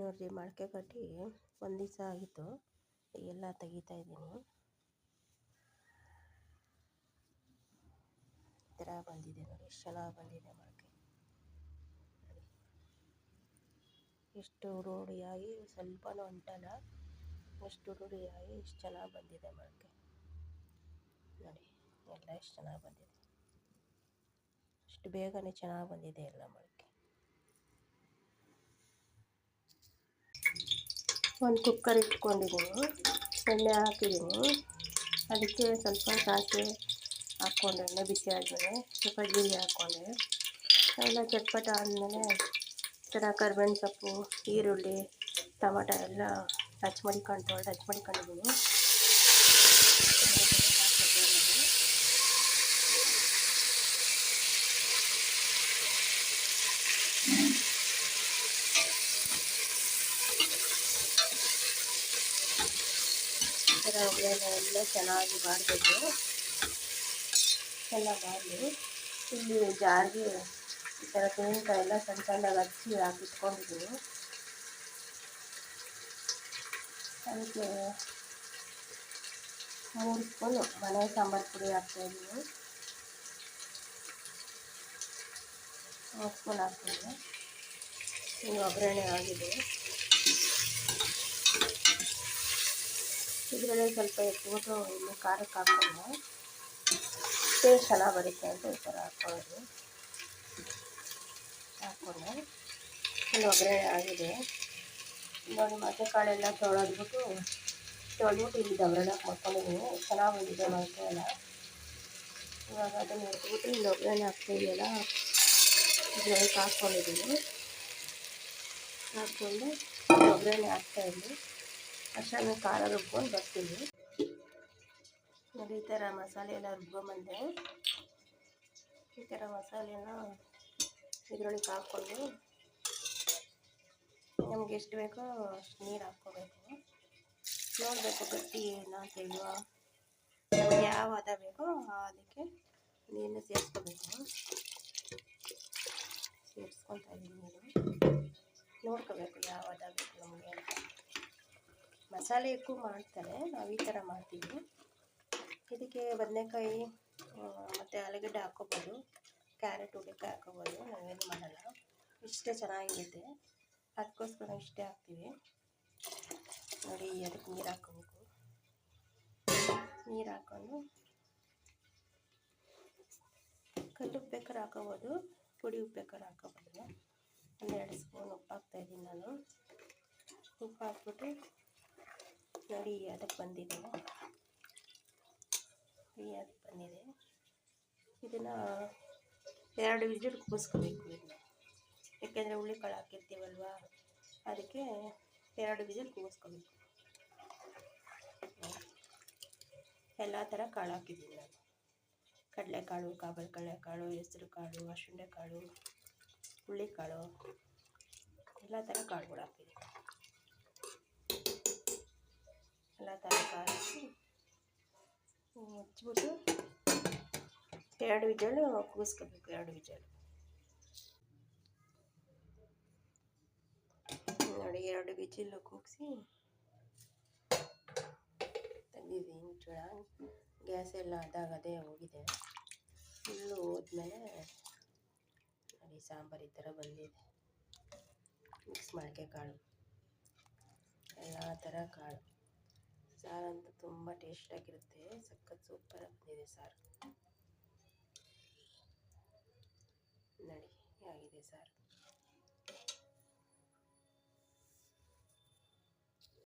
ನೋಡಿರಿ ಮೊಳಕೆ ಕಟ್ಟಿ ಒಂದು ದಿವಸ ಆಗಿತ್ತು. ಎಲ್ಲ ತೆಗಿತಾ ಇದ್ದೀನಿ. ಈ ಥರ ಬಂದಿದೆ ನೋಡಿ, ಎಷ್ಟು ಚೆನ್ನಾಗಿ ಬಂದಿದೆ ಇಷ್ಟು ಎಷ್ಟು ರೂಢಿಯಾಗಿ, ಸ್ವಲ್ಪನೂ ಅಂಟಲ್ಲ ಎಷ್ಟು ರೂಢಿಯಾಗಿ ಎಷ್ಟು ಚೆನ್ನಾಗಿ ಬಂದಿದೆ ಮೊಳಕೆ ನೋಡಿ, ಎಲ್ಲ ಎಷ್ಟು ಚೆನ್ನಾಗಿ ಬಂದಿದೆ. ಅಷ್ಟು ಬೇಗನೆ ಚೆನ್ನಾಗಿ ಬಂದಿದೆ ಎಲ್ಲ ಮೊಳಕೆ ಒಂದು ಕುಕ್ಕರ್ ಇಟ್ಕೊಂಡಿದ್ದೀನಿ. ಎಣ್ಣೆ ಹಾಕಿದ್ದೀನಿ. ಅದಕ್ಕೆ ಸ್ವಲ್ಪ ಸಾಸಿವೆ ಹಾಕ್ಕೊಂಡೆ, ಎಣ್ಣೆ ಬಿಸಿ ಆದಮೇಲೆ ಸ್ವಲ್ಪ ಜೀರಿಗೆ ಹಾಕ್ಕೊಂಡೆ. ಎಲ್ಲ ಚಟ್ಪಟ ಆದಮೇಲೆ ಥರ ಕರ್ಬೇವಿನ ಸೊಪ್ಪು, ಈರುಳ್ಳಿ, ಟೊಮಟ ಎಲ್ಲ ಟಚ್ ಮಾಡಿಕೊಂಡು ಟಚ್ ಮಾಡಿಕೊಂಡಿದ್ದೀನಿ ಈ ಥರ ಎಲ್ಲ ಚೆನ್ನಾಗಿ ಮಾಡಬೇಕು. ಚೆನ್ನಾಗಿ ಮಾಡಿ ಇಲ್ಲಿ ಜಾರಿಗೆ ಈ ಥರ ತೆಂಗಿನಕಾಯಿ ಎಲ್ಲ ಸಣ್ಣ ಸಣ್ಣಗೆ ಹಚ್ಚಿ ಹಾಕಿಟ್ಕೊಂಡಿದ್ದೀನಿ ಅದಕ್ಕೆ ಮೂರು ಸ್ಪೂನು ಮನೆ ಸಾಂಬಾರು ಪುಡಿ ಹಾಕ್ತಾಯಿದ್ದೀನಿ ಮೂರು ಸ್ಪೂನ್ ಹಾಕ್ತೀನಿ. ಇನ್ನು ಒಗ್ಗರಣೆ ಆಗಿದೆ. ಇದರಲ್ಲಿ ಸ್ವಲ್ಪ ಎತ್ಬಿಟ್ಟು ಇನ್ನು ಖಾರಕ್ಕೆ ಹಾಕ್ಕೊಂಡು. ಟೇಸ್ಟ್ ಚೆನ್ನಾಗಿ ಬರುತ್ತೆ ಅಂತ ಈ ಥರ ಹಾಕ್ಕೊಳ್ಳೋದು. ಹಾಕ್ಕೊಂಡು. ಇನ್ನು ಒಗ್ಗರಣೆ ಆಗಿದೆ. ನೋಡಿ ಮತ್ತೆ ಕಾಳೆಲ್ಲ ತೊಳೆದ್ಬಿಟ್ಟು ತೊಳೆದ್ಬಿಟ್ಟು ಇಲ್ಲಿ ದಬ್ರಳಕ್ಕೆ ಮಾಡ್ಕೊಂಡಿದ್ದೀನಿ ಚೆನ್ನಾಗಿ ಬಂದಿದೆ ಮೊಳಕೆ ಎಲ್ಲ. ಇವಾಗ ಅದನ್ನು ಎತ್ಬಿಟ್ಟು ಇಲ್ಲಿ ಒಗ್ಗರಣೆ ಹಾಕ್ತಿದೆಯಲ್ಲ ಇದ್ರೊಳಗೆ ಹಾಕ್ಕೊಂಡಿದ್ದೀನಿ. ಹಾಕ್ಕೊಂಡು ಒಗ್ಗರಣೆ ಹಾಕ್ತಾಯಿದ್ದೀನಿ ಅಷ್ಟನ್ನು ಖಾರ ರುಬ್ಕೊಂಡು ಬರ್ತೀನಿ. ನೋಡಿ, ಈ ಥರ ಮಸಾಲೆ ಎಲ್ಲ ರುಬ್ಕೊಂಬಂದೆ. ಈ ಥರ ಮಸಾಲೆನ ಇದ್ರೊಳಗೆ ಹಾಕ್ಕೊಂಡು ನಮ್ಗೆ ಎಷ್ಟು ಬೇಕೋ ಅಷ್ಟು ನೀರು ಹಾಕ್ಕೋಬೇಕು. ನೋಡಬೇಕು ಗಟ್ಟಿ ಏನು ತೆಳುವ ನಮಗೆ ಯಾವ ಹದ ಬೇಕೋ ಅದಕ್ಕೆ ನೀರನ್ನ ಸೇರಿಸ್ಕೋಬೇಕು. ಸೇರಿಸ್ಕೊತಾ ಇದ್ದೀನಿ ನೀರು ನೋಡ್ಕೋಬೇಕು ಯಾವ ಹದ ಬೇಕು ನಮಗೆ ಮಸಾಲೆಗೂ ಮಾಡ್ತಾರೆ. ನಾವು ಈ ಥರ ಮಾಡ್ತೀವಿ. ಇದಕ್ಕೆ ಬದನೆಕಾಯಿ ಮತ್ತು ಆಲೂಗಡ್ಡೆ ಹಾಕ್ಕೋಬೋದು ಕ್ಯಾರೆಟ್ ಹುಡುಕಿ ಹಾಕೋಬೋದು. ನಾವೇನು ಮಾಡಲ್ಲ. ಇಷ್ಟೇ ಚೆನ್ನಾಗಿರುತ್ತೆ. ಅದಕ್ಕೋಸ್ಕರ ಇಷ್ಟೇ ಹಾಕ್ತೀವಿ. ನೋಡಿ ಅದಕ್ಕೆ ನೀರು ಹಾಕ್ಕೋಬೇಕು ನೀರು ಹಾಕೊಂಡು ಕಲ್ಲು ಉಪ್ಪು ಹಾಕ್ಕೋಬೋದು ಪುಡಿ ಉಪ್ಪು ಬೇಕಾದ್ರೆ ಒಂದೆರಡು ಸ್ಪೂನ್ ಉಪ್ಪು ಹಾಕ್ತಾಯಿದ್ದೀನಿ ನಾನು. ಉಪ್ಪು ಹಾಕ್ಬಿಟ್ಟು ನೋಡಿ, ಅದಕ್ಕೆ ಬಂದಿದೆ. ಅದಕ್ಕೆ ಬಂದಿದೆ. ಇದನ್ನು ಎರಡು ವಿಜಿಲ್ ಕೂಗಿಸ್ಕೋಬೇಕು ಇದನ್ನ ಯಾಕೆಂದರೆ ಹುಳಿಕಾಳು ಹಾಕಿರ್ತೀವಲ್ವ, ಅದಕ್ಕೆ ಎರಡು ವಿಜಿಲ್ ಕೂಗಿಸ್ಕೋಬೇಕು ಎಲ್ಲ ಥರ ಕಾಳು ಹಾಕಿದ್ದೀನಿ ನಾನು. ಕಡಲೆಕಾಳು ಕಾಬಲ್ ಕಡಲೆಕಾಳು ಹೆಸ್ರು ಕಾಳು ಅಶುಂಡೆ ಕಾಳು ಹುಳ್ಳಿಕಾಳು ಎಲ್ಲ ಥರ ಕಾಳುಗಳು ಹಾಕಿದ್ದೀನಿ. ಎಲ್ಲ ಥರ ಕಾಳಿಸಿ ಮುಚ್ಚಿಬಿಟ್ಟು ಎರಡು ವಿಜಲು ಕೂಗಿಸ್ಕೋಬೇಕು ಎರಡು ವಿಜಲು ನೋಡಿ ಎರಡು ವಿಜಿಲು ಕೂಗಿಸಿ ತೆಗೆದಿದ್ದೀನಿ ಚೂಡ ಗ್ಯಾಸ್ ಎಲ್ಲ ಅದಾಗ ಅದೇ ಹೋಗಿದೆ ಫುಲ್ಲು ಹೋದ್ಮೇಲೆ ನೋಡಿ ಸಾಂಬಾರು ಈ ಥರ ಬಂದಿದೆ ಮಿಕ್ಸ್ ಮೊಳಕೆ ಕಾಳು ಎಲ್ಲ ಥರ ಕಾಳು ಸಾರಂತೂ ತುಂಬ ಟೇಸ್ಟಾಗಿರುತ್ತೆ ಸಖತ್ ಸೂಪರಾಗಿ ಬಂದಿದೆ ಸಾರು. ನಡಿ ಆಗಿದೆ ಸಾರು.